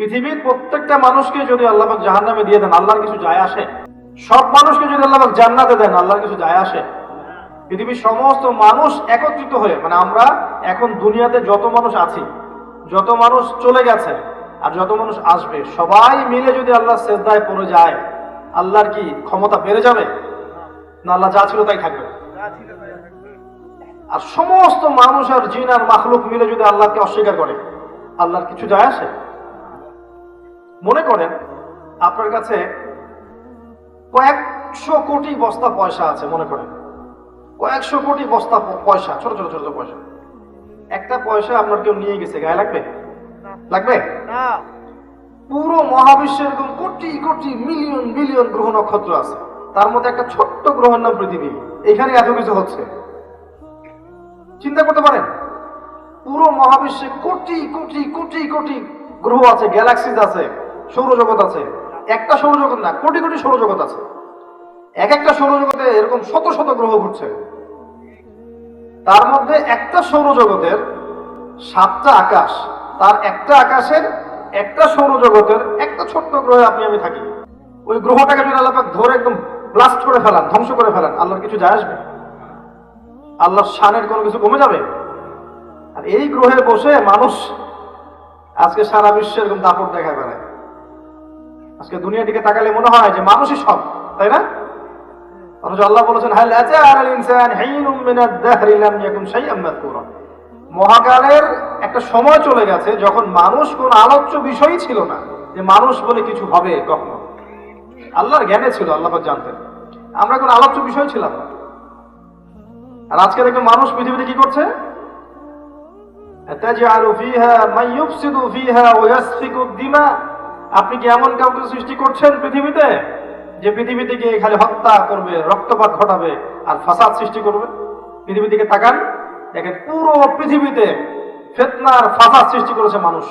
পৃথিবীর প্রত্যেকটা মানুষকে যদি আল্লাহ জাহান নামে দিয়ে দেন, আল্লাহর কিছু যায় আসে? সব মানুষকে যদি আল্লাহ জান্নাতে দেন, আল্লাহর কিছু যায় আসে? পৃথিবীর সমস্ত মানুষ একত্রিত হয়ে মানে আমরা এখন দুনিয়াতে যত মানুষ আছি, যত মানুষ চলে গেছে আর যত মানুষ আসবে, সবাই মিলে যদি আল্লাহ শ্রদ্ধায় পড়ে যায়, আল্লাহর কি ক্ষমতা বেড়ে যাবে? না, আল্লাহ যা ছিল তাই থাকবে। আর সমস্ত মানুষ আর জিন আর মাখলুক মিলে যদি আল্লাহকে অস্বীকার করে, আল্লাহর কিছু যায় আসে? মনে করেন আপনার কাছে কয়েকশো কোটি বস্তা পয়সা আছে মনে করেন। কয়েকশো কোটি বস্তা পয়সা ছোট ছোট ছোট পয়সা। একটা পয়সা আপনার কেউ নিয়ে গেছে গায়ে লাগবে? লাগবে? পুরো মহাবিশ্বের এরকম কোটি কোটি মিলিয়ন বিলিয়ন গ্রহ নক্ষত্র আছে। তার মধ্যে একটা ছোট্ট গ্রহের নাম পৃথিবী। এখানে এত কিছু হচ্ছে। চিন্তা করতে পারেন পুরো মহাবিশ্বে কোটি কোটি কোটি কোটি গ্রহ আছে গ্যালাক্সিজ আছে। সৌরজগৎ আছে, একটা সৌরজগৎ না, কোটি কোটি সৌরজগৎ আছে। এক একটা সৌরজগতে এরকম শত শত গ্রহ ঘুরছে। তার মধ্যে একটা সৌরজগতের সাতটা আকাশ, তার একটা আকাশের, একটা সৌরজগতের, একটা ছোট্ট গ্রহে আপনি, আমি থাকি। ওই গ্রহটাকে যদি আল্লাহ ধরে একদম ব্লাস্ট করে ফেলান, ধ্বংস করে ফেলান, আল্লাহর কিছু যায় আসবে? আল্লাহর শানের কোনো কিছু কমে যাবে? আর এই গ্রহে বসে মানুষ আজকে সারা বিশ্বে এরকম দাপট দেখা বেড়ায়। আজকে দুনিয়াটিকে তাকালে মনে হয় যে মানুষই সব, তাই না? অথচ আল্লাহ বলেছেন, হাল ইনসান মহাকালের একটা সময় চলে গেছে যখন মানুষ কোন আলোচ্য বিষয়ই ছিল না যে মানুষ বলে কিছু হবে কখনো। আল্লাহর জ্ঞানে ছিল, আল্লাহ জানতেন। আমরা কোন আলোচ্য বিষয় ছিলাম না। আর আজকে দেখুন মানুষ পৃথিবীতে কি করছে? তাজআলু ফিহা ইউফসিদু ফিহা ওয়া ইয়াসফিকু দিমা। আপনি কি এমন কাউকে সৃষ্টি করছেন পৃথিবীতে, যে পৃথিবীতে গিয়ে খালি হত্যা করবে, রক্তপাত ঘটাবে আর ফাসাদ সৃষ্টি করবে? পৃথিবী থেকে তাকান, দেখেন পুরো পৃথিবীতে ফেতনার ফাসাদ সৃষ্টি করেছে মানুষ।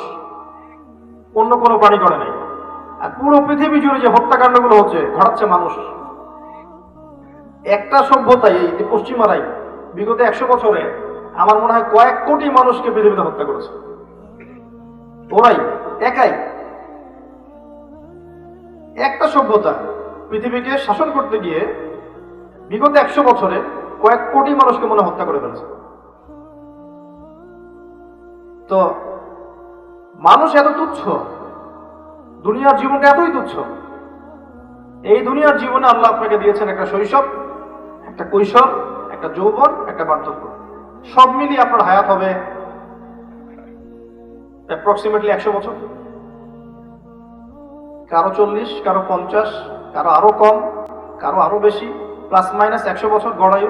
অন্য কোনো প্রাণী করে নাই। আর পুরো পৃথিবী জুড়ে যে হত্যাকাণ্ডগুলো হচ্ছে, ঘটাচ্ছে মানুষ। একটা সভ্যতাই, এই যে পশ্চিমারাই, বিগত একশো বছরে আমার মনে হয় কয়েক কোটি মানুষকে পৃথিবীতে হত্যা করেছে। ওরাই, একাই একটা সভ্যতা পৃথিবীকে শাসন করতে গিয়ে বিগত একশো বছরে কয়েক কোটি মানুষকে মনে হত্যা করে ফেলেছে। তো মানুষ এত তুচ্ছ, দুনিয়ার জীবনটা এতই তুচ্ছ, এই দুনিয়ার জীবনে আল্লাহ আপনাকে দিয়েছেন একটা শৈশব, একটা কৈশোর, একটা যৌবন, একটা বার্ধক্য সব মিলিয়ে আপনার হায়াত হবে অ্যাপ্রক্সিমেটলি একশো বছর। কারও চল্লিশ, কারও পঞ্চাশ, কারও আরও কম, কারও আরও বেশি প্লাস মাইনাস একশো বছর গড়ায়ু।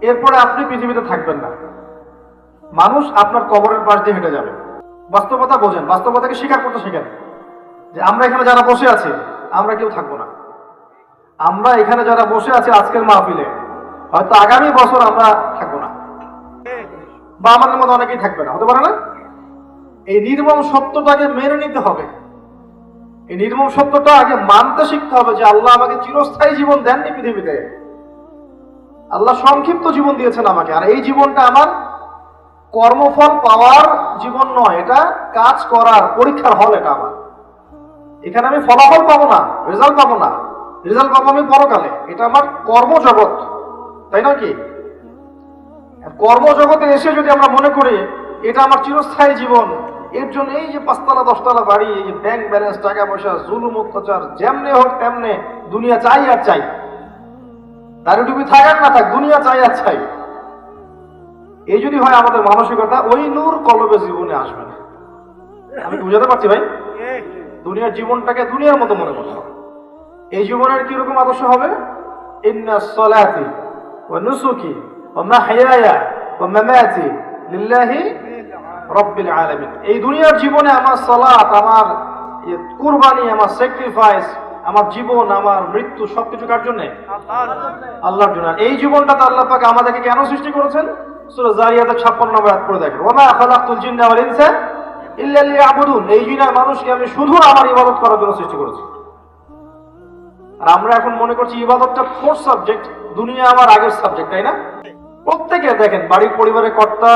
এরপরে আপনি পৃথিবীতে থাকবেন না। মানুষ আপনার কবরের পাশ দিয়ে হেঁটে যাবে। বাস্তবতা বোঝেন। বাস্তবতাকে স্বীকার করতে শেখেন। যে আমরা এখানে যারা বসে আছি, আমরা কেউ থাকব না। আমরা এখানে যারা বসে আছি আজকের মাহফিলে, হয়তো আগামী বছর আমরা থাকব না। বা আমাদের মধ্যে অনেকেই থাকবে না। হতে পারে না? এই নির্মম সত্যটাকে মেনে নিতে হবে। এই নির্মম সত্যটা আগে মানতে শিখতে হবে যে আল্লাহ আমাকে চিরস্থায়ী জীবন দেননি পৃথিবীতে। আল্লাহ সংক্ষিপ্ত জীবন দিয়েছেন আমাকে। আর এই জীবনটা আমার কর্মফল পাওয়ার জীবন নয়, এটা কাজ করার, পরীক্ষার হল এটা আমার। এখানে আমি ফলাফল পাবো না, রেজাল্ট পাবো না। রেজাল্ট পাবো আমি পরকালে। এটা আমার কর্মজগৎ, তাই না কি? কর্মজগতে এসে যদি আমরা মনে করি, এটা আমার চিরস্থায়ী জীবন এর জন্য এই যে পাঁচতলা, দশতলা বাড়ি, এই যে ব্যাংক ব্যালেন্স টাকা পয়সা, জুলুম, অত্যাচার, যেমনে হোক তেমনে, দুনিয়া চাই আর চাই। টুপি থাক আর না থাক, দুনিয়া চাই আর চাই। এই যদি হয় আমাদের মানসিকতা, ওই নূর কলবে জীবনে আসবে না। আমি বুঝাতে পারছি ভাই? দুনিয়ার জীবনটাকে দুনিয়ার মতো মনে করতে এই জীবনের কীরকম আদর্শ হবে? ইন্না সলাতি ওয়া নুসুকি ওয়া মাহইয়ায়া ওয়া মামাতি লিল্লাহি রব্বিল আলামিন। এই দুনিয়ার জীবনে আমার সালাত, আমার ইয়ে কুরবানি, আমার স্যাক্রিফাইস আমার জীবন, আমার মৃত্যু সবকিছু কার জন্য? আল্লাহর জন্য। এই জীবনটা তো আল্লাহ পাক আমাদেরকে কেন সৃষ্টি করেছেন? সূরা জারিয়াতের 56 নম্বর আয়াত পড়ে দেখেন। ওয়া মা জিন্না ওয়াল ইনসা ইল্লা এই মানুষকে আমি আমার ইবাদত করার জন্য সৃষ্টি করেছি। আর আমরা এখন মনে করছি ইবাদতটা সাবজেক্ট দুনিয়া আমার আগের সাবজেক্ট তাই না? প্রত্যেকে দেখেন, বাড়ির পরিবারের কর্তা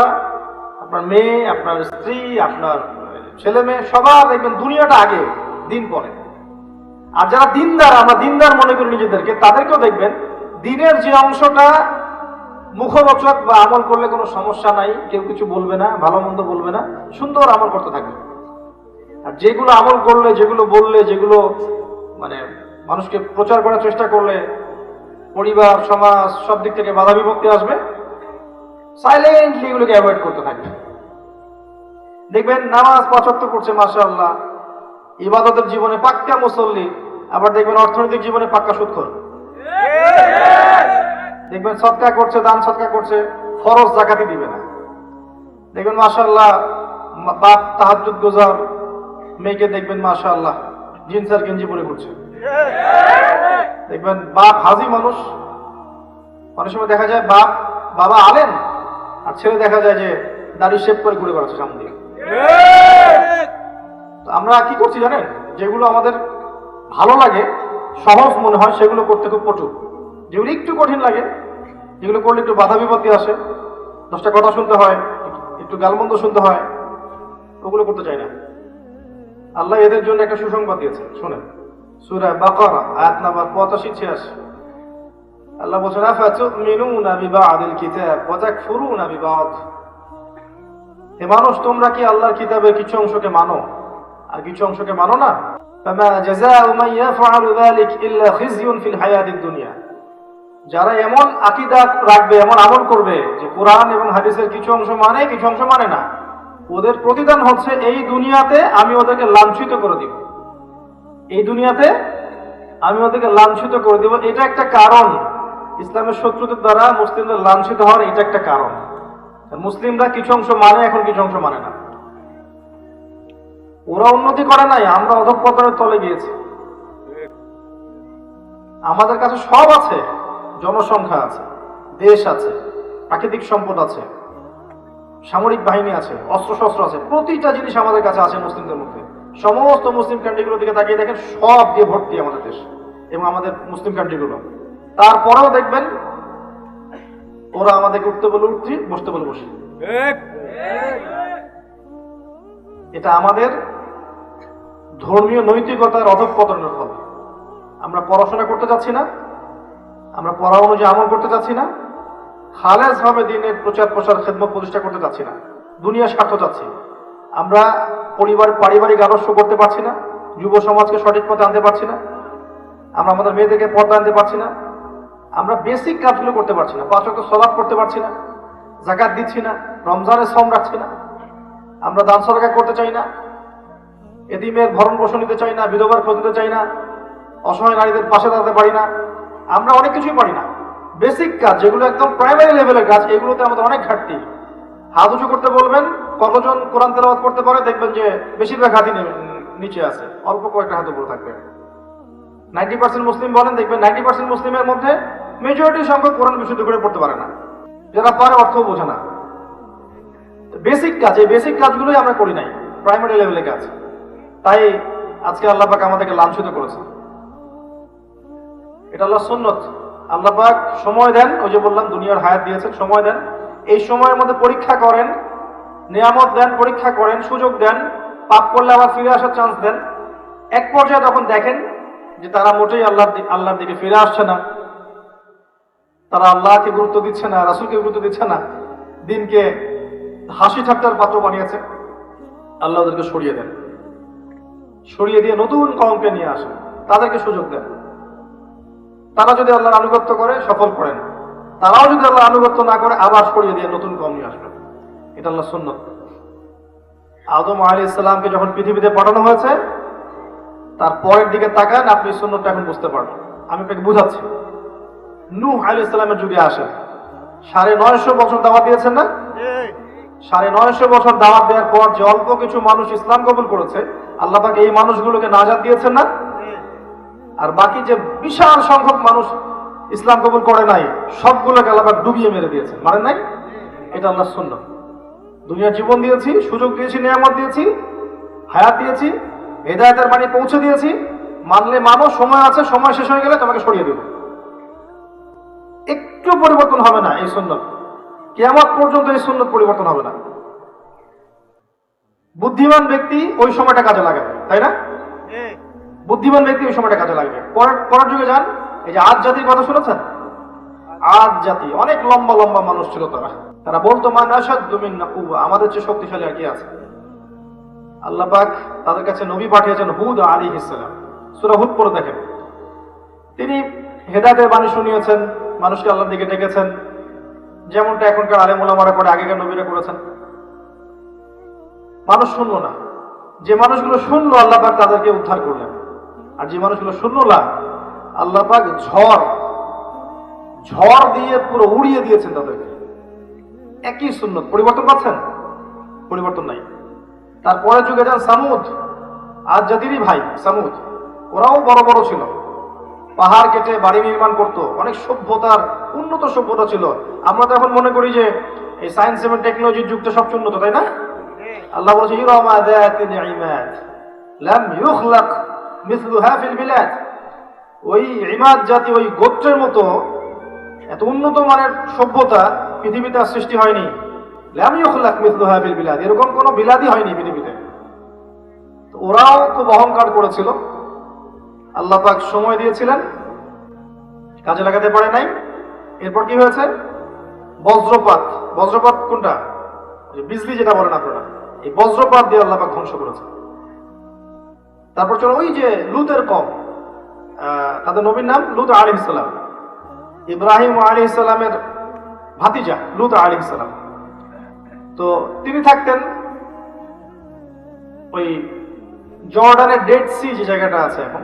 আপনার মেয়ে, আপনার স্ত্রী, আপনার ছেলে মেয়ে সবার দেখবেন দুনিয়াটা আগে, দিন পরে। আর যারা দিনদার, আমরা দিনদার মনে করি নিজেদেরকে, তাদেরকেও দেখবেন, দিনের যে অংশটা মুখরোচক বা আমল করলে কোনো সমস্যা নাই, কেউ কিছু বলবে না, ভালো মন্দ বলবে না, সুন্দর আমল করতে থাকবে। আর যেগুলো আমল করলে, যেগুলো বললে, যেগুলো মানে মানুষকে প্রচার করার চেষ্টা করলে, পরিবার, সমাজ, সব দিক থেকে বাধা বিভক্তি আসবে সাইলেন্টলি এগুলোকে অ্যাভয়েড করতে থাকবে দেখবেন নামাজ পঁচাত্তর করছে মাসা আল্লাহ ইবাদতের জীবনে পাক্কা মুসল্লি, আবার দেখবেন অর্থনৈতিক জীবনে পাক্কা সুৎখর দেখবেন সৎকা করছে, দান সৎকা করছে, ফরজ জাকাতি দিবে না। দেখবেন মাশাল্লাহ বাপ তাহাজুদ গোজার মেয়েকে দেখবেন মাশাল্লাহ জিন্স আর গেঞ্জি পরে ঘুরছে। দেখবেন বাপ হাজি মানুষ। অনেক সময় দেখা যায় বাপ বাবা আলেন আর ছেলে দেখা যায় যে দাড়ি শেভ করে ঘুরে বেড়াচ্ছে সামনে তো আমরা কি করছি জানেন? যেগুলো আমাদের ভালো লাগে, সহজ মনে হয়, সেগুলো করতে খুব পটু যেগুলো একটু কঠিন লাগে যেগুলো করলে একটু বাধা বিপত্তি আসে। দশটা কথা শুনতে হয়, একটু গালমন্দ শুনতে হয়, ওগুলো করতে চাই না। আল্লাহ এদের জন্য একটা সুসংবাদ দিয়েছে শোনেন। সুরা বাকারা, আয়াত নাম্বার পঁচাশি, ছিয়াশি। আল্লাহ বলছেন, আফাতুমিনুনা বিবাদিল কিতাব? ওয়া তাকফুরুনা বিবাদ। হে মানুষ, তোমরা কি আল্লাহর কিতাবের কিছু অংশকে মানো? আর কিছু অংশকে মানো না? ফামা জাযাউ মান ইয়াফআলু যালিক ইল্লা খিজয়ুন ফিল হায়াতিদ দুনিয়া। যারা এমন আকিদা রাখবে, এমন আমল করবে যে কোরআন এবং হাদিসের কিছু অংশ মানে কিছু অংশ মানে না। ওদের প্রতিদান হচ্ছে, এই দুনিয়াতে আমি ওদেরকে লাঞ্ছিত করে দিব। এই দুনিয়াতে আমি ওদেরকে লাঞ্ছিত করে দিব। এটা একটা কারণ। ইসলামের শত্রুদের দ্বারা মুসলিমদের লাঞ্ছিত হওয়ার এটা একটা কারণ। মুসলিমরা কিছু অংশ মানে এখন কিছু অংশ মানে না। ওরা উন্নতি করে নাই, আমরা অধঃপতনের তলে গিয়েছি। আমাদের কাছে সব আছে, জনসংখ্যা আছে, দেশ আছে, প্রাকৃতিক সম্পদ আছে, সামরিক বাহিনী আছে অস্ত্র শস্ত্র আছে, প্রতিটা জিনিস আমাদের কাছে আছে মুসলিমদের মধ্যে। সমস্ত মুসলিম কান্ট্রিগুলোর দিকে তাকিয়ে দেখেন, সব দিয়ে ভর্তি আমাদের দেশ এবং আমাদের মুসলিম কান্ট্রিগুলো তারপরেও দেখবেন ওরা আমাদেরকে উঠতে বলে উঠছি বসতে বলে বসি। এটা আমাদের ধর্মীয় নৈতিকতার অধঃপতনের ফল। আমরা পড়াশোনা করতে যাচ্ছি না আমরা পড়া অনুযায়ী আমল করতে যাচ্ছি না খালেজ ভাবে দিনের প্রচার প্রসার খেদমত প্রতিষ্ঠা করতে যাচ্ছি না দুনিয়া স্বার্থ চাচ্ছি। আমরা পরিবার পারিবারিক আদর্শ করতে পারছি না যুব সমাজকে সঠিক পথে আনতে পারছি না আমরা আমাদের মেয়েদেরকে পর্দা আনতে পারছি না আমরা বেসিক কাজগুলো করতে পারছি না। পাঁচ অক্ট সলাপ করতে পারছি না। জাকাত দিচ্ছি না। রমজানের শ্রম রাখছি না। আমরা দান সরকার করতে চাই না। এদিমের ভরণ পোষণ নিতে চাই না। বিধবার খোঁজ নিতে চাই না। অসহায় নারীদের পাশে দাঁড়াতে পারি না। আমরা অনেক কিছুই পারি না। বেসিক কাজ, যেগুলো একদম প্রাইমারি লেভেলের কাজ, এগুলোতে আমাদের অনেক ঘাটতি। হাত উঁচু করতে বলবেন, কতজন কোরআন তেলাওয়াত করতে পারে, দেখবেন যে বেশিরভাগ নেমে- নিচে আছে। অল্প কয়েকটা হাত উপরে থাকবে। নাইনটি পার্সেন্ট মুসলিম বলেন, দেখবেন নাইনটি পার্সেন্ট মুসলিমের মধ্যে মেজরিটি সংখ্যক কোরআন বিশুদ্ধ করে পড়তে পারে না। যারা পারে অর্থ বোঝে না। বেসিক কাজ, এই বেসিক কাজগুলোই আমরা করি নাই। প্রাইমারি লেভেলের কাজ। তাই আজকে আল্লাহ পাক আমাদেরকে লাঞ্ছিত করেছে। এটা আল্লাহ সুন্নত। আল্লাহ পাক সময় দেন, ওই যে বললাম, দুনিয়ার হায়াত দিয়েছেন, সময় দেন। এই সময়ের মধ্যে পরীক্ষা করেন, নিয়ামত দেন, পরীক্ষা করেন, সুযোগ দেন, পাপ করলে আবার ফিরে আসার চান্স দেন। এক পর্যায়ে তখন দেখেন যে তারা মোটেই আল্লাহ আল্লাহর দিকে ফিরে আসছে না। তারা আল্লাহকে গুরুত্ব দিচ্ছে না, রাসুলকে গুরুত্ব দিচ্ছে না। দিনকে হাসি ঠাট্টার পাত্র বানিয়েছে। আল্লাহ ওদেরকে সরিয়ে দেন। সরিয়ে দিয়ে নতুন কমকে নিয়ে আসেন। তাদেরকে সুযোগ দেন। তারা যদি আল্লাহর আনুগত্য করে, সফল করেন। তারাও যদি আল্লাহ আনুগত্য না করে, আবার সরিয়ে দিয়ে নতুন কম নিয়ে আসবেন। এটা আল্লাহ সুন্নত। আদম আলী ইসলামকে যখন পৃথিবীতে পাঠানো হয়েছে তার পরের দিকে তাকান, আপনি সুন্নতটা এখন বুঝতে পারবেন। আমি আপনাকে বুঝাচ্ছি। নূহ আলী ইসলামের যুগে আসেন সাড়ে নয়শো বছর দাওয়াত দিয়েছেন না? সাড়ে নয়শো বছর দাওয়াত দেওয়ার পর যে অল্প কিছু মানুষ ইসলাম কবুল করেছে, আল্লাহ পাক এই মানুষগুলোকে নাজাদ দিয়েছেন না? আর বাকি যে বিশাল সংখ্যক মানুষ ইসলাম কবুল করে নাই, সবগুলোকে আল্লাহ ডুবিয়ে মেরে দিয়েছে মানে নাই? এটা আল্লাহ শূন্য দুনিয়ার জীবন দিয়েছি, সুযোগ দিয়েছি, নিয়ামত দিয়েছি, হায়াত দিয়েছি হেদায়তের বাণী পৌঁছে দিয়েছি। মানলে মানো, সময় আছে, সময় শেষ হয়ে গেলে তোমাকে সরিয়ে দেব। একটু পরিবর্তন হবে না এই সুন্নত। কেয়ামত পর্যন্ত এই সুন্নত পরিবর্তন হবে না। বুদ্ধিমান ব্যক্তি ওই সময়টা কাজে লাগাবে তাই না? বুদ্ধিমান ব্যক্তি ওই সময়টা কাজে লাগবে। পরের যুগে যান। এই যে আজ জাতির কথা শুনেছেন? আজ জাতি, অনেক লম্বা লম্বা মানুষ ছিল তারা। তারা বলতো, মান আসাদ আমাদের চেয়ে শক্তিশালী আর কি আছে? আল্লাহ পাক তাদের কাছে নবী পাঠিয়েছেন হুদ আলী ইসলাম সুরা হুদ পরে দেখেন। তিনি হেদায়তের বাণী শুনিয়েছেন, মানুষকে আল্লাহর দিকে ডেকেছেন, যেমনটা এখনকার আলেম ওলামারা করে, আগেকার নবীরা করেছেন। মানুষ শুনলো না। যে মানুষগুলো শুনলো, আল্লাহ পাক তাদেরকে উদ্ধার করলেন। আর যে মানুষগুলো শুনলো না, আল্লাহ পাক ঝড় ঝড় দিয়ে পুরো উড়িয়ে দিয়েছেন তাদেরকে। একই সুন্নত। পরিবর্তন পাচ্ছেন? পরিবর্তন নাই। তারপরে যুগে যান সামুদ। আর জাতিরই ভাই সামুদ। ওরাও বড় বড় ছিল। পাহাড় কেটে বাড়ি নির্মাণ করত। অনেক সভ্যতার উন্নত সভ্যতা ছিল। আমরা তো এখন মনে করি যে এই সায়েন্স এবং টেকনোলজির যুগটা সবচেয়ে উন্নত, তাই না? আল্লাহ বলছে ওই ইমাদ জাতি, ওই গোত্রের মতো এত উন্নত মানের সভ্যতা পৃথিবীতে সৃষ্টি হয়নি। বিলাদ। এরকম কোনো বিলাদই হয়নি পৃথিবীতে। ওরাও খুব অহংকার করেছিল। আল্লাহ পাক সময় দিয়েছিলেন, কাজে লাগাতে পারে নাই। এরপর কি হয়েছে? বজ্রপাত। বজ্রপাত কোনটা? বিজলি যেটা বলেন আপনারা। এই বজ্রপাত দিয়ে আল্লাহ পাক ধ্বংস করেছে। তারপর চলো ওই যে লুতের কম তাদের নবীর নাম লুত আলী ইসলাম ইব্রাহিম আলী ইসলামের ভাতিজা, লুত আলী ইসলাম তো তিনি থাকতেন ওই জর্ডানের ডেড সি যে জায়গাটা আছে এখন,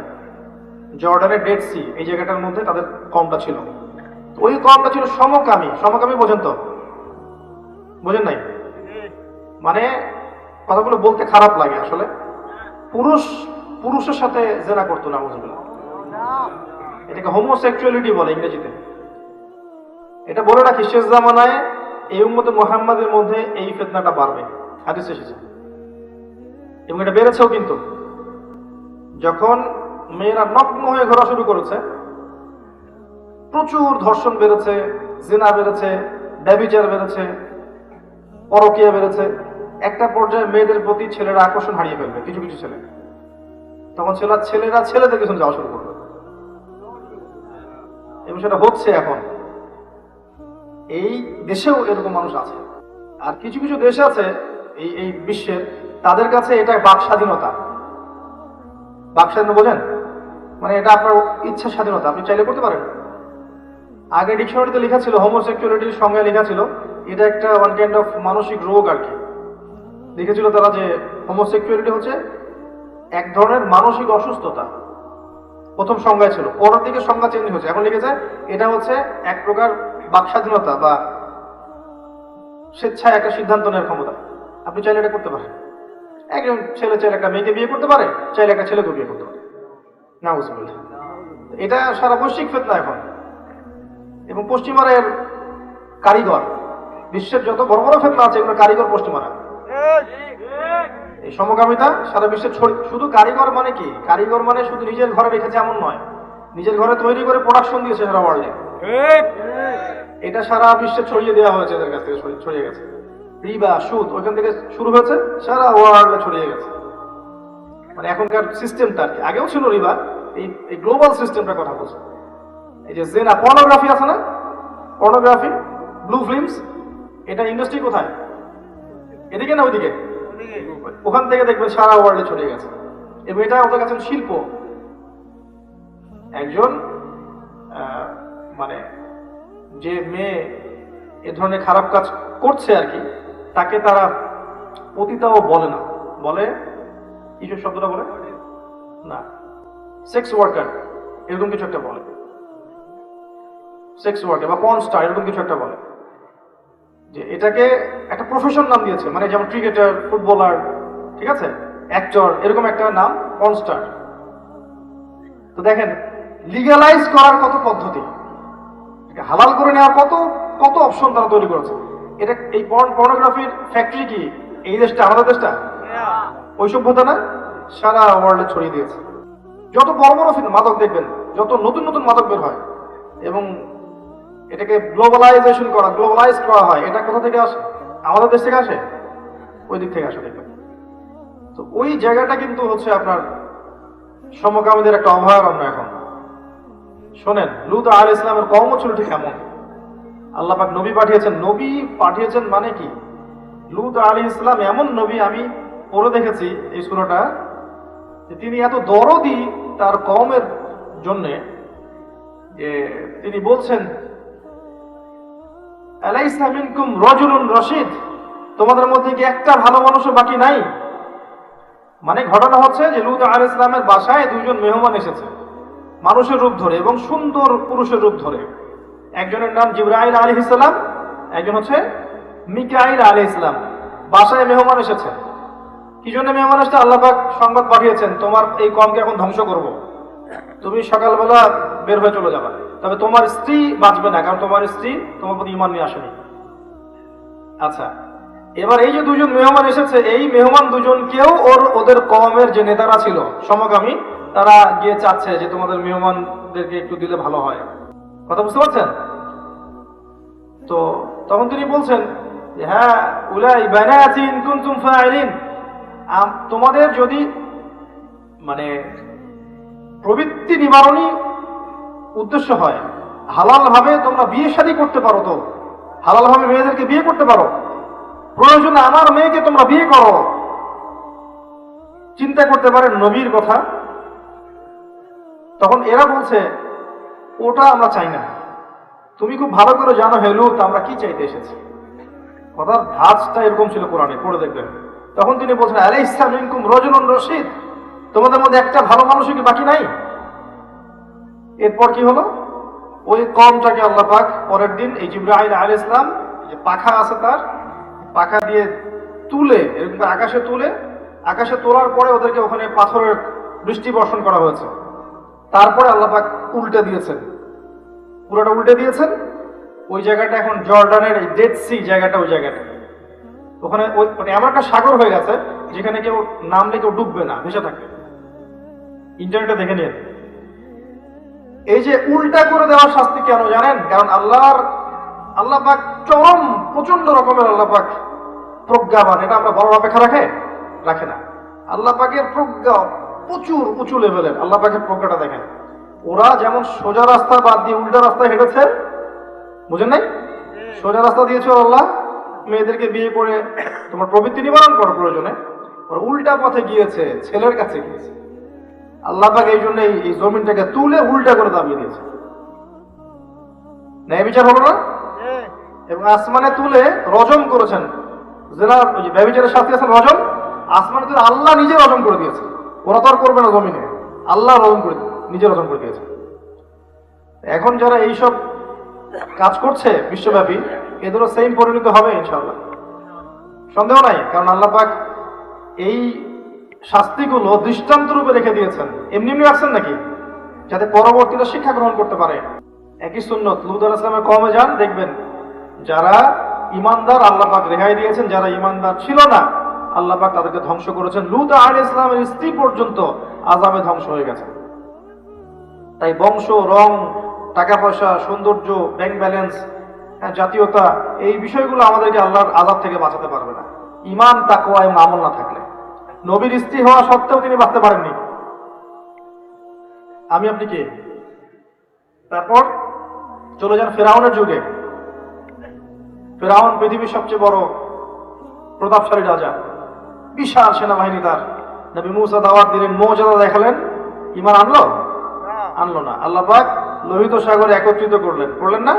জর্ডানের ডেড সি, এই জায়গাটার মধ্যে তাদের কমটা ছিল। ওই কমটা ছিল সমকামী সমকামী বোঝেন তো? বোঝেন নাই? মানে কথাগুলো বলতে খারাপ লাগে আসলে। পুরুষ, পুরুষের সাথে জেনা করতো না বুঝবেন এটাকে হোমোসেক্সুয়ালিটি বলে ইংরেজিতে। এটা বলে রাখি, শেষ জামানায় এই উম্মতে মোহাম্মদের মধ্যে এই ফেতনাটা বাড়বে। হাদিস এসেছে। এবং এটা বেড়েছেও কিন্তু। যখন মেয়েরা নগ্ন হয়ে ঘোরা শুরু করেছে, প্রচুর ধর্ষণ বেড়েছে, জেনা বেড়েছে ব্যবিচার বেড়েছে, পরকিয়া বেড়েছে। একটা পর্যায়ে মেয়েদের প্রতি ছেলেরা আকর্ষণ হারিয়ে ফেলবে, কিছু কিছু ছেলে। তখন ছেলেরা ছেলেরা ছেলেদের পিছনে যাওয়া শুরু করবে। এবং সেটা হচ্ছে এখন। এই দেশেও এরকম মানুষ আছে। আর কিছু কিছু দেশ আছে, এই এই বিশ্বের, তাদের কাছে এটা বাক স্বাধীনতা। বাক স্বাধীনতা বোঝেন? মানে এটা আপনার ইচ্ছা স্বাধীনতা, আপনি চাইলে করতে পারেন। আগে ডিকশনারিতে লেখা ছিল হোমোসেক্সুয়ালিটির সঙ্গে লেখা ছিল, এটা একটা ওয়ান কাইন্ড অফ মানসিক রোগ আর কি। লিখেছিল তারা যে হোমোসেক্সুয়ালিটি হচ্ছে এক ধরনের মানসিক অসুস্থতা। প্রথম সংজ্ঞায় ছিল, পরের দিকে সংজ্ঞা চেঞ্জ হয়েছে। এখন লিখেছে, এটা হচ্ছে এক প্রকার বাক স্বাধীনতা বা স্বেচ্ছায় একটা সিদ্ধান্ত নেওয়ার ক্ষমতা। আপনি চাইলে এটা করতে পারেন। একজন ছেলে চাইলে একটা মেয়েকে বিয়ে করতে পারে, চাইলে একটা ছেলেকে বিয়ে করতে পারে। না বুঝতে এটা সারা বৈশ্বিক ফেতনা এখন। এবং পশ্চিমারা এর কারিগর, বিশ্বের যত বড় বড় ফেতনা আছে, এগুলো কারিগর পশ্চিমারা। এই সমকামিতা সারা বিশ্বের শুধু কারিগর মানে কি? কারিগর মানে শুধু নিজের ঘরে রেখেছে এমন নয়। নিজের ঘরে তৈরি করে প্রোডাকশন দিয়েছে সারা ওয়ার্ল্ডে এটা সারা বিশ্বে ছড়িয়ে দেওয়া হয়েছে এদের কাছ থেকে, ছড়িয়ে- গেছে। রিবা, সুদ ওইখান থেকে শুরু হয়েছে, সারা ওয়ার্ল্ডে ছড়িয়ে গেছে। মানে এখনকার সিস্টেমটা আর কি। আগেও ছিল রিবা, এই এই গ্লোবাল সিস্টেমটার কথা বলছে। এই যে জেনা পর্নোগ্রাফি আছে না? পর্নোগ্রাফি ব্লু ফিল্মস এটা ইন্ডাস্ট্রি কোথায়? এদিকে না ওইদিকে? ওখান থেকে দেখবেন সারা ওয়ার্ল্ডে ছড়িয়ে গেছে। এবং এটা ওদের কাছে শিল্প। একজন মানে যে মেয়ে এ ধরনের খারাপ কাজ করছে আর কি, তাকে তারা পতিতাও বলে না। বলে? কিসের শব্দটা বলে? না। সেক্স ওয়ার্কার এরকম কিছু একটা বলে। সেক্স ওয়ার্কার বা পর্ন স্টার এরকম কিছু একটা বলে। যে এটাকে একটা প্রফেশন নাম দিয়েছে মানে যেমন ক্রিকেটার ফুটবলার ঠিক আছে? অ্যাক্টর এরকম একটা নাম পর্ন স্টার তো দেখেন লিগালাইজ করার কত পদ্ধতি? হালাল করে নেওয়ার কত কত অপশন তারা তৈরি করেছে। এটা এই পর্নোগ্রাফির ফ্যাক্টরি কি? এই দেশটা, আমাদের দেশটা? ওই সভ্যতা না? সারা ওয়ার্ল্ডে ছড়িয়ে দিয়েছে। যত বড় বড় মাদক দেখবেন, যত নতুন নতুন মাদক বের হয়, এবং এটাকে গ্লোবালাইজেশন করা গ্লোবালাইজ করা হয়, এটা কোথা থেকে আসে? আমাদের দেশ থেকে আসে? ওই দিক থেকে আসে, দেখবেন। তো ওই জায়গাটা কিন্তু হচ্ছে আপনার সমকামীদের একটা অভয়ারণ্য এখন। শোনেন, লুত আল ইসলামের কর্ম ছিল ঠিক এমন। আল্লাহ পাক নবী পাঠিয়েছেন। নবী পাঠিয়েছেন মানে কি? লুত আলী ইসলাম এমন নবী আমি পড়ে দেখেছি এই সুরাটা তিনি এত দরদি তার কমের জন্যে যে তিনি বলছেন, আলাইসা মিনকুম রজুলুন রশিদ, তোমাদের মধ্যে কি একটা ভালো মানুষও বাকি নাই? মানে ঘটনা হচ্ছে যে লুত আল ইসলামের বাসায় দুইজন মেহমান এসেছে। মানুষের রূপ ধরে এবং সুন্দর পুরুষের রূপ ধরে। একজনের নাম জিব্রাইল আলী ইসলাম একজন হচ্ছে মিকাইল আলী ইসলাম বাসায় মেহমান এসেছে। কি জন্য মেহমান এসেছে আল্লাপাক সংবাদ পাঠিয়েছেন, তোমার এই কমকে এখন ধ্বংস করব। তুমি সকালবেলা বের হয়ে চলে যাবে। তবে তোমার স্ত্রী বাঁচবে না, কারণ তোমার স্ত্রী তোমার প্রতি ইমান নিয়ে আসেনি। আচ্ছা এবার এই যে দুজন মেহমান এসেছে, এই মেহমান দুজনকেও ওর, ওদের কমের যে নেতারা ছিল সমগামী তারা গিয়ে চাচ্ছে যে তোমাদের মেহমানদেরকে একটু দিলে ভালো হয়। কথা বুঝতে পারছেন? তো তখন তিনি বলছেন হ্যাঁ উলাই বানাতি ইন কুনতুম ফাইলিন তোমাদের যদি মানে প্রবৃত্তি নিবারণী উদ্দেশ্য হয় হালাল ভাবে তোমরা বিয়ে শাদী করতে পারো তো হালাল ভাবে মেয়েদেরকে বিয়ে করতে পারো, প্রয়োজনে আমার মেয়েকে তোমরা বিয়ে করো। চিন্তা করতে পারেন নবীর কথা। তখন এরা বলছে, ওটা আমরা চাই না। তুমি খুব ভালো করে জানো হেলুত আমরা কি চাইতে এসেছি? কথার ধাঁচটা এরকম ছিল কোরআনে, পড়ে দেখবেন। তখন তিনি বলছেন আরে ইসলাম ইনকুম রশিদ, তোমাদের মধ্যে একটা ভালো মানুষই কি বাকি নাই? এরপর কি হলো? ওই কমটাকে আল্লাহ পাক পরের দিন এই জিব্রাহিল আল ইসলাম যে পাখা আছে তার, পাখা দিয়ে তুলে, এরকম আকাশে তুলে, আকাশে তোলার পরে ওদেরকে ওখানে পাথরের বৃষ্টি বর্ষণ করা হয়েছে। তারপরে আল্লাহ পাক উল্টে দিয়েছেন। পুরোটা উল্টে দিয়েছেন। ওই জায়গাটা এখন জর্ডানের এই ডেড সি জায়গাটা, ওই জায়গাটা। ওখানে ওই মানে এমন একটা সাগর হয়ে গেছে, যেখানে কেউ নামলে কেউ ডুববে না, ভেসে থাকবে। ইন্টারনেটে দেখে নিন। এই যে উল্টা করে দেওয়ার শাস্তি কেন জানেন? কারণ আল্লাহর আল্লাহ পাক চরম প্রচণ্ড রকমের আল্লাহ পাক প্রজ্ঞাবান। এটা আমরা বড় অপেক্ষা রাখে? রাখে না। আল্লাহ পাকের প্রজ্ঞা প্রচুর উঁচু লেভেলের, আল্লাহ পাকের প্রজ্ঞাটা দেখেন। ওরা যেমন সোজা রাস্তা বাদ দিয়ে উল্টা রাস্তায় হেঁটেছে, বুঝেন নাই? সোজা রাস্তা দিয়েছে আল্লাহ, মেয়েদেরকে বিয়ে করে তোমার প্রবৃত্তি নিবারণ করো প্রয়োজনে। ওরা উল্টা পথে গিয়েছে, ছেলের কাছে গিয়েছে। আল্লাহ পাক এই জন্য এই জমিনটাকে তুলে উল্টা করে দাবিয়ে দিয়েছে। ন্যায় বিচার হলো না? এবং আসমানে তুলে রজম করেছেন জেলা ব্যবচারের শাস্তি আছেন রজম আসমানে তুলে আল্লাহ নিজে রজম করে দিয়েছে। ওরা তো আর করবে না জমিনে। আল্লাহ রজম করে নিজে রজম করে দিয়েছে। এখন যারা এইসব কাজ করছে বিশ্বব্যাপী, এদেরও সেম পরিণত হবে ইনশাল্লাহ সন্দেহ নাই, কারণ আল্লাহ পাক এই শাস্তিগুলো দৃষ্টান্ত রূপে রেখে দিয়েছেন। এমনি এমনি রাখছেন নাকি? যাতে পরবর্তীতে শিক্ষা গ্রহণ করতে পারে। একই সুন্নত লুদ ইসলামের কমে যান, দেখবেন যারা ইমানদার আল্লাহ পাক রেহাই দিয়েছেন, যারা ইমানদার ছিল না আল্লাহ পাক তাদেরকে ধ্বংস করেছেন। লুত আল ইসলামের স্ত্রী পর্যন্ত আজাবে ধ্বংস হয়ে গেছে। তাই বংশ, রং টাকা পয়সা সৌন্দর্য ব্যাংক ব্যালেন্স জাতীয়তা, এই বিষয়গুলো আমাদেরকে আল্লাহর আজাব থেকে বাঁচাতে পারবে না। ইমান তাকওয়া এবং আমল না থাকলে। নবীর স্ত্রী হওয়া সত্ত্বেও তিনি বাঁচতে পারেননি। আমি, আপনি কে? তারপর চলে যান ফেরাউনের যুগে। ফেরাউন পৃথিবীর সবচেয়ে বড় প্রতাপশালী রাজা। বিশাল সেনাবাহিনী তার। নবী মুসা দাওয়াত দিলেন, মৌজাদা দেখালেন, ইমান আনলো? আনলো না। আল্লাহ পাক লোহিত সাগর একত্রিত করলেন। করলেন না?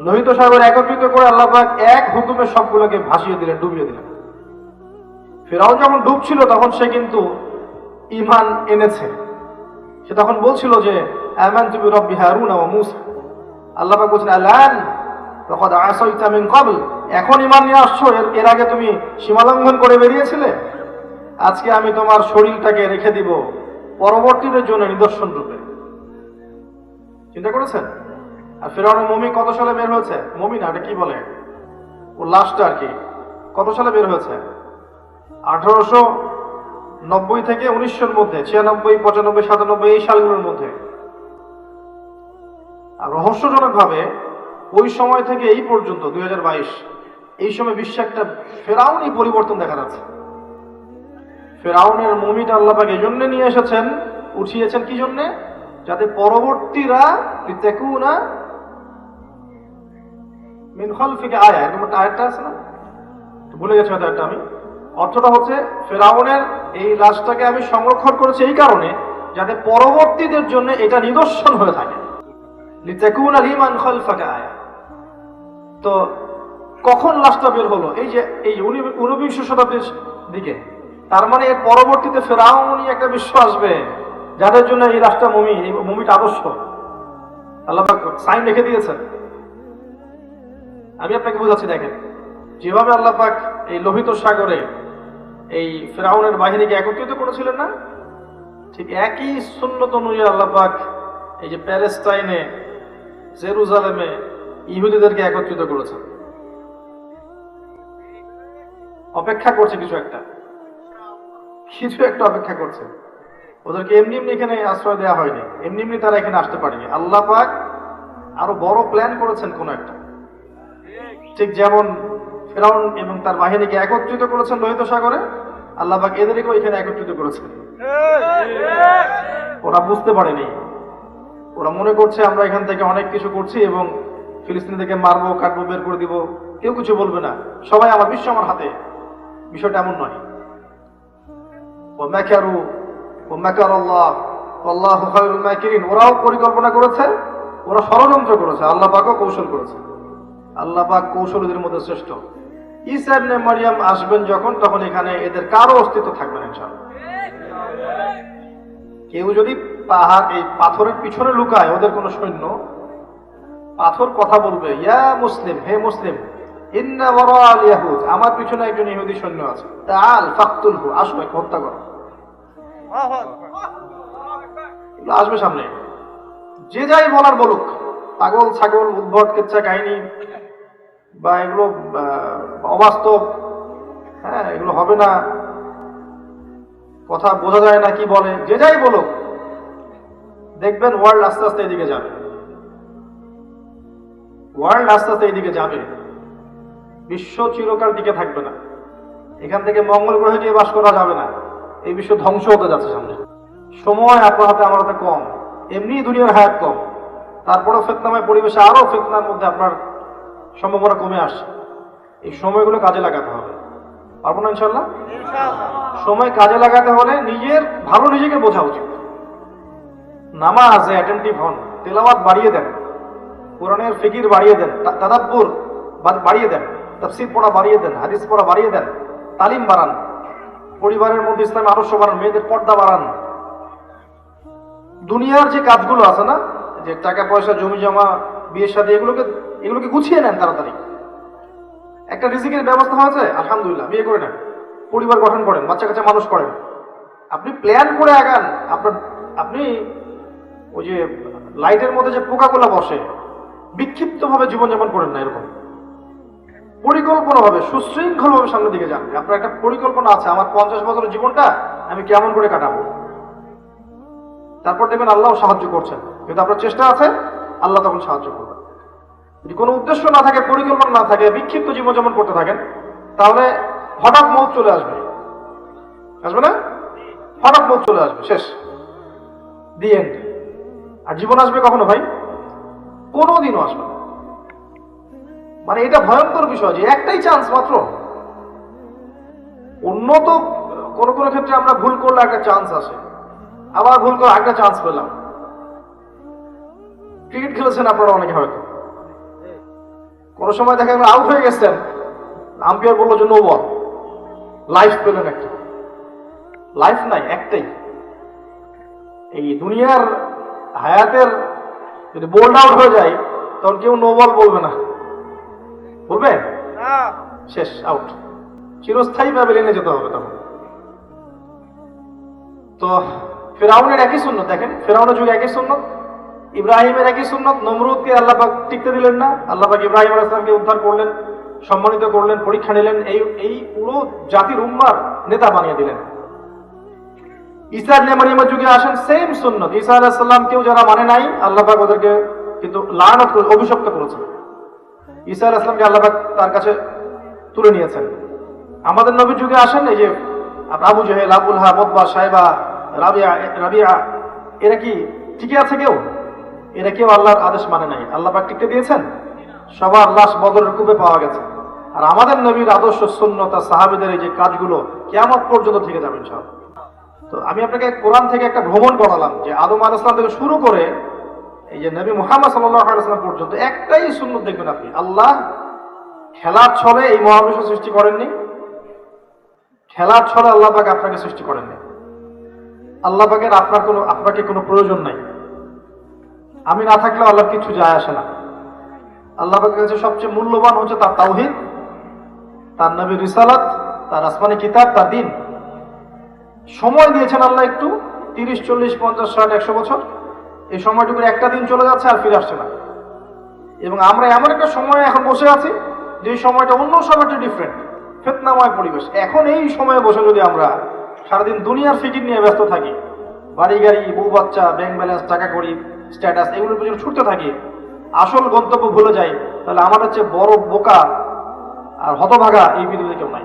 লোহিত সাগর একত্রিত করে আল্লাপাক এক হুকুমে সবগুলোকে ভাসিয়ে দিলেন, ডুবিয়ে দিলেন। ফেরাও যখন ডুবছিল, তখন সে কিন্তু ইমান এনেছে। সে তখন বলছিল যে আমান তুমি রব্বি হারুন ও মুসা। আল্লাহ বলছেন, আলান তখন আসাইতা কবল এখন ইমান নিয়ে আসছো? এর আগে তুমি সীমালঙ্ঘন করে বেরিয়েছিলে? আজকে আমি তোমার শরীরটাকে রেখে দিব পরবর্তীদের জন্য নিদর্শন রূপে। চিন্তা করেছেন? আর ফেরাউনের মমি কত সালে বের হয়েছে? মমি না এটা কি বলে? ও লাস্টটা আর কি। কত সালে বের হয়েছে? আঠারোশো নব্বই থেকে উনিশশোর মধ্যে, ছিয়ানব্বই, পঁচানব্বই, সাতানব্বই, এই সালগুলোর মধ্যে। আর রহস্যজনকভাবে ওই সময় থেকে এই পর্যন্ত, দুই হাজার বাইশ এই সময় বিশ্বে একটা ফেরাউনি পরিবর্তন দেখা যাচ্ছে। ফেরাউনের মুমিটা আল্লাপাক এই জন্য নিয়ে এসেছেন, উঠিয়েছেন কি জন্যে? যাতে পরবর্তীরা না মিন খলফিকে আয়া এরকম একটা আয়াতটা আছে না? ভুলে গেছি হয়তো একটা আমি। অর্থটা হচ্ছে, ফেরাউনের এই লাশটাকে আমি সংরক্ষণ করেছি এই কারণে যাতে পরবর্তীদের জন্য এটা নিদর্শন হয়ে থাকে। লিতাকুন আলিমান খলফাকা আয়া তো কখন লাশটা বের হলো? এই যে, এই ঊনবিংশ শতাব্দীর দিকে। তার মানে এর পরবর্তীতে ফেরাউনি একটা বিশ্ব আসবে, যাদের জন্য এই লাশটা মমি, এই মমিটা আদর্শ। আল্লাহ সাইন রেখে দিয়েছেন। আমি আপনাকে বোঝাচ্ছি, দেখেন, যেভাবে আল্লাহ পাক এই লোহিত সাগরে এই ফেরাউনের বাহিনীকে একত্রিত করেছিলেন না, ঠিক একই সুন্নত অনুযায়ী আল্লাহ পাক এই যে প্যালেস্টাইনে, জেরুজালেমে ইহুদিদেরকে একত্রিত করেছেন। অপেক্ষা করছে কিছু একটা। কিছু একটা অপেক্ষা করছে। ওদেরকে এমনি এমনি এখানে আশ্রয় দেওয়া হয়নি। এমনি এমনি তারা এখানে আসতে পারেনি। আল্লাহ পাক আরও বড় প্ল্যান করেছেন কোন একটা। ঠিক যেমন ফেরাউন এবং তার বাহিনীকে একত্রিত করেছেন লোহিত সাগরে, আল্লাহ পাক এদেরকেও এখানে একত্রিত করেছেন। ওরা বুঝতে পারেনি। ওরা মনে করছে, আমরা এখান থেকে অনেক কিছু করছি এবং ফিলিস্তিন থেকে মারবো, কাটবো, বের করে দিব। কেউ কিছু বলবে না। সবাই আমার বিশ্ব আমার হাতে। বিষয়টা এমন নয়। ও ম্যাকারু আল্লাহ আল্লাহ খায়রুল ওরাও পরিকল্পনা করেছে, ওরা ষড়যন্ত্র করেছে, আল্লাহ পাকও কৌশল করেছে। আল্লাহ পাক কৌশলীদের মধ্যে শ্রেষ্ঠ। ঈসা ইবনে মারিয়াম আসবেন যখন, তখন এখানে এদের কারও অস্তিত্ব থাকবে না কেউ যদি পাহাড়, এই পাথরের পিছনে লুকায়, ওদের কোনো সৈন্য, পাথর কথা বলবে, ইয়া মুসলিম, হে মুসলিম আল আমার পিছনে একজন ইহুদি সৈন্য আছে। তাআল ফাকতুলহু আসো একে হত্যা করো। আসবে সামনে। যে যাই বলার বলুক পাগল ছাগল উদ্ভট কেচ্ছা কাহিনী বা এগুলো অবাস্তব হ্যাঁ এগুলো হবে না। কথা বোঝা যায় না কি বলে। যে যাই বলুক দেখবেন ওয়ার্ল্ড আস্তে আস্তে এদিকে যাবে। ওয়ার্ল্ড আস্তে আস্তে এদিকে যাবে। বিশ্ব চিরকাল টিকে থাকবে না। এখান থেকে মঙ্গল গ্রহে গিয়ে বাস করা যাবে না। এই বিশ্ব ধ্বংস হতে যাচ্ছে সামনে। সময় আপনার হাতে আমার হাতে কম। এমনি দুনিয়ার হায়াত কম। তারপরেও ফেতনাময় পরিবেশে আরও ফেতনার মধ্যে আপনার সম্ভাবনা কমে আসছে। এই সময়গুলো কাজে লাগাতে হবে। পারব না ইনশাল্লাহ সময় কাজে লাগাতে হলে নিজের ভালো নিজেকে বোঝা উচিত। নামাজে অ্যাটেন্টিভ হন তেলাওয়াত বাড়িয়ে দেন কোরআনের ফিকির বাড়িয়ে দেন তাদাব্বুর বাড়িয়ে দেন। তাফসির পড়া বাড়িয়ে দেন, হাদিস পড়া বাড়িয়ে দেন, তালিম বাড়ান, পরিবারের মধ্যে ইসলামী আদর্শ বাড়ান, মেয়েদের পর্দা বাড়ান। দুনিয়ার যে কাজগুলো আছে না, যে টাকা, পয়সা, জমি জমা, বিয়ের সাথে, এগুলোকে এগুলোকে গুছিয়ে নেন তাড়াতাড়ি। একটা রিজিকের ব্যবস্থা হয়েছে, আলহামদুলিল্লাহ, বিয়ে করে নেন। পরিবার গঠন করেন, বাচ্চা কাচ্চা মানুষ করেন। আপনি প্ল্যান করে আগান, আপনার, আপনি ওই যে লাইটের মধ্যে যে পোকাগুলো বসে, বিক্ষিপ্তভাবে জীবনযাপন করেন না এরকম। পরিকল্পনাভাবে, সুশৃঙ্খলভাবে সামনের দিকে যান। আপনার একটা পরিকল্পনা আছে, আমার পঞ্চাশ বছরের জীবনটা আমি কেমন করে কাটাবো? তারপর দেখবেন আল্লাহ সাহায্য করছেন। কিন্তু আপনার চেষ্টা আছে, আল্লাহ তখন সাহায্য করবেন যদি কোনো উদ্দেশ্য না থাকে, পরিকল্পনা না থাকে, বিক্ষিপ্ত জীবনযাপন করতে থাকেন, তাহলে হঠাৎ মৌত চলে আসবে। আসবে না? হঠাৎ মৌত চলে আসবে, শেষ। দি এন্ড আর জীবন আসবে কখনো ভাই? কোনোদিনও আসবে না। মানে এটা ভয়ঙ্কর বিষয় যে একটাই চান্স মাত্র। অন্য তো কোনো কোনো ক্ষেত্রে আমরা ভুল করলে একটা চান্স আসে। আবার ভুল করে একটা চান্স পেলাম। ক্রিকেট খেলেছেন আপনারা অনেকে হয়তো। কোনো সময় দেখা গেল আউট হয়ে গেছেন। আম্পিয়ার বলল যে নো বল লাইফ পেলেন একটা। লাইফ নাই, একটাই। এই দুনিয়ার হায়াতের যদি বোল্ড আউট হয়ে যায়, তখন কেউ নো বল বলবে না। বলবে শেষ আউট চিরস্থায়ী ভাবে লেনে যেতে হবে তখন তো ফেরাউনের একই সুন্নত, দেখেন, ফেরাউনের যুগে একই সুন্নত, ইব্রাহিমের একই নমরুদকে টিকতে দিলেন না ইব্রাহিম আলাইহিস সালামকে উদ্ধার করলেন, সম্মানিত করলেন, পরীক্ষা নিলেন, এই এই পুরো জাতির উম্মার নেতা বানিয়ে দিলেন। ইসার ইবনে মারিয়ামের যুগে আসেন সেম সুন্নত আলাইহিস সালামকেও যারা মানে নাই, আল্লাপাক ওদেরকে কিন্তু লানত করে, অভিশপ্ত করেছেন ঈসা আলাইহিস সালামকে আল্লাহ তার কাছে তুলে নিয়েছেন। আমাদের নবীর যুগে আসেন এই যে আবু জহেল আবুল হা বদবা সাহেবা রাবিয়া রাবিয়া, এরা কি টিকে আছে কেউ? এরা কেউ আল্লাহর আদেশ মানে নাই। আল্লাহ পাক টিকতে দিয়েছেন? সবার লাশ বদরের কূপে পাওয়া গেছে। আর আমাদের নবীর আদর্শ শূন্যতা সাহাবিদের এই যে কাজগুলো কেমন পর্যন্ত থেকে যাবেন সব তো আমি আপনাকে কোরআন থেকে একটা ভ্রমণ করালাম যে আদম আল ইসলাম থেকে শুরু করে এই যে নবী মোহাম্মদ সাল্লাম পর্যন্ত একটাই শূন্য দেখবেন আপনি, আল্লাহ খেলার ছলে এই মহাবিশ্ব সৃষ্টি করেননি, খেলার ছলে আল্লাহ পাক আপনাকে সৃষ্টি করেননি। আল্লাহ পাকের আপনার কোনো, আপনাকে কোনো প্রয়োজন নাই। আমি না থাকলেও আল্লাহ কিছু যায় আসে না। আল্লাহ পাকের কাছে সবচেয়ে মূল্যবান হচ্ছে তার তাওহিদ, তার নবী রিসালাত, তার আসমানি কিতাব, তার দিন। সময় দিয়েছেন আল্লাহ একটু, তিরিশ, চল্লিশ, পঞ্চাশ, ষাট, একশো বছর। এই সময়টুকু একটা দিন চলে যাচ্ছে আর ফিরে আসছে না। এবং আমরা এমন একটা সময়ে এখন বসে আছি, যে সময়টা অন্য সময়টা ডিফারেন্ট ফেতনাময় পরিবেশ। এখন এই সময়ে বসে যদি আমরা সারাদিন দুনিয়ার ফিকির নিয়ে ব্যস্ত থাকি, বাড়ি গাড়ি, বউ বাচ্চা ব্যাংক ব্যালেন্স টাকা করি স্ট্যাটাস এগুলোর পিছনে ছুটতে থাকি, আসল গন্তব্য ভুলে যাই, তাহলে আমার হচ্ছে বড় বোকা আর হতভাগা এই পৃথিবীতে কেউ নাই।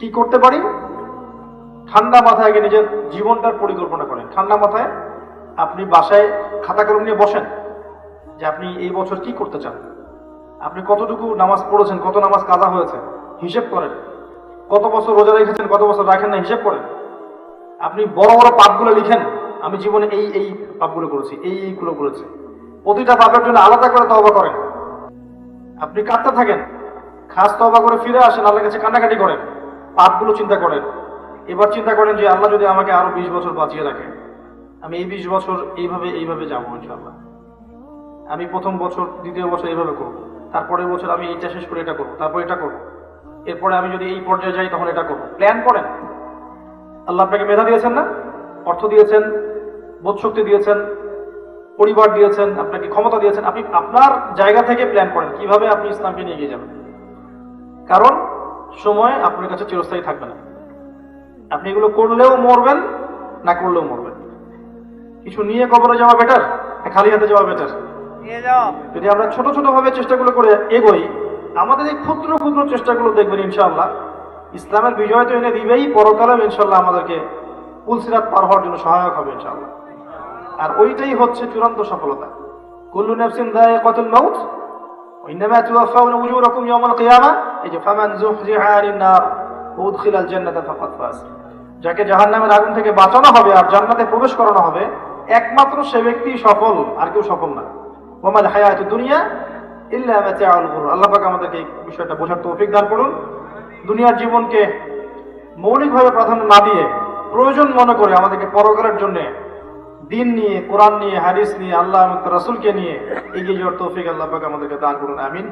কি করতে পারি? ঠান্ডা মাথায় নিজের জীবনটার পরিকল্পনা করেন। ঠান্ডা মাথায় আপনি বাসায় খাতা কলম নিয়ে বসেন যে আপনি এই বছর কি করতে চান। আপনি কতটুকু নামাজ পড়েছেন, কত নামাজ কাজা হয়েছে, হিসেব করেন। কত বছর রোজা রেখেছেন, কত বছর রাখেন না, হিসেব করেন। আপনি বড় বড় পাপগুলো লিখেন। আমি জীবনে এই এই পাপগুলো করেছি, এই, এইগুলো করেছি। প্রতিটা পাপের জন্য আলাদা করে তবা করেন। আপনি কাঁদতে থাকেন, খাস তবা করে ফিরে আসেন, আল্লাহর কাছে কান্নাকাটি করেন, পাপগুলো চিন্তা করেন। এবার চিন্তা করেন যে আল্লাহ যদি আমাকে আরও বিশ বছর বাঁচিয়ে রাখে। আমি এই বিশ বছর এইভাবে এইভাবে যাব ইনশাল্লাহ আমি প্রথম বছর, দ্বিতীয় বছর এইভাবে করব। তারপরের বছর আমি এইটা শেষ করে এটা করব, তারপর এটা করব। এরপরে আমি যদি এই পর্যায়ে যাই তখন এটা করব। প্ল্যান করেন। আল্লাহ আপনাকে মেধা দিয়েছেন না? অর্থ দিয়েছেন বোধশক্তি দিয়েছেন, পরিবার দিয়েছেন, আপনাকে ক্ষমতা দিয়েছেন। আপনি আপনার জায়গা থেকে প্ল্যান করেন কীভাবে আপনি ইসলামকে নিয়ে গিয়ে যাবেন। কারণ সময় আপনার কাছে চিরস্থায়ী থাকবে না। আপনি এগুলো করলেও মরবেন, না করলেও মরবেন। কিছু নিয়ে কবরে যাওয়া বেটার খালি হাতে যাওয়া বেটার নিয়ে যাও যদি আমরা ছোট ছোট ভাবে চেষ্টাগুলো করে এগোই আমাদের এই ক্ষুদ্র ক্ষুদ্র চেষ্টাগুলো দেখবেন ইনশাআল্লাহ ইসলামের বিজয় তো এনে দিবেই পরকালেও ইনশাল্লাহ আমাদেরকে পুলসিরাত পার হওয়ার জন্য সহায়ক হবে ইনশাআল্লাহ আর ওইটাই হচ্ছে চূড়ান্ত সফলতা কুল্লু নাফসিন দায়িকাতুল মাউত وإنما توفون أجوركم يوم القيامة এই যে ফামান যুহজিহা আনিন নার ওয়া উদখিলাল জান্নাতা ফাকাদ ফাজ যাকে জাহান্নামের আগুন থেকে বাঁচানো হবে আর জান্নাতে প্রবেশ করানো হবে একমাত্র সে ব্যক্তি সফল, আর কেউ সফল না। ওমাল হায়াতুদ দুনিয়া ইল্লা আল্লাহ পাক আমাদেরকে এই বিষয়টা বোঝার তৌফিক দান করুন। দুনিয়ার জীবনকে মৌলিকভাবে প্রাধান্য না দিয়ে প্রয়োজন মনে করে আমাদেরকে পরকালের জন্য দিন নিয়ে, কোরআন নিয়ে, হাদিস নিয়ে, আল্লাহ রাসূলকে নিয়ে এগিয়ে যাওয়ার তৌফিক আল্লাহ পাক আমাদেরকে দান করুন। আমিন।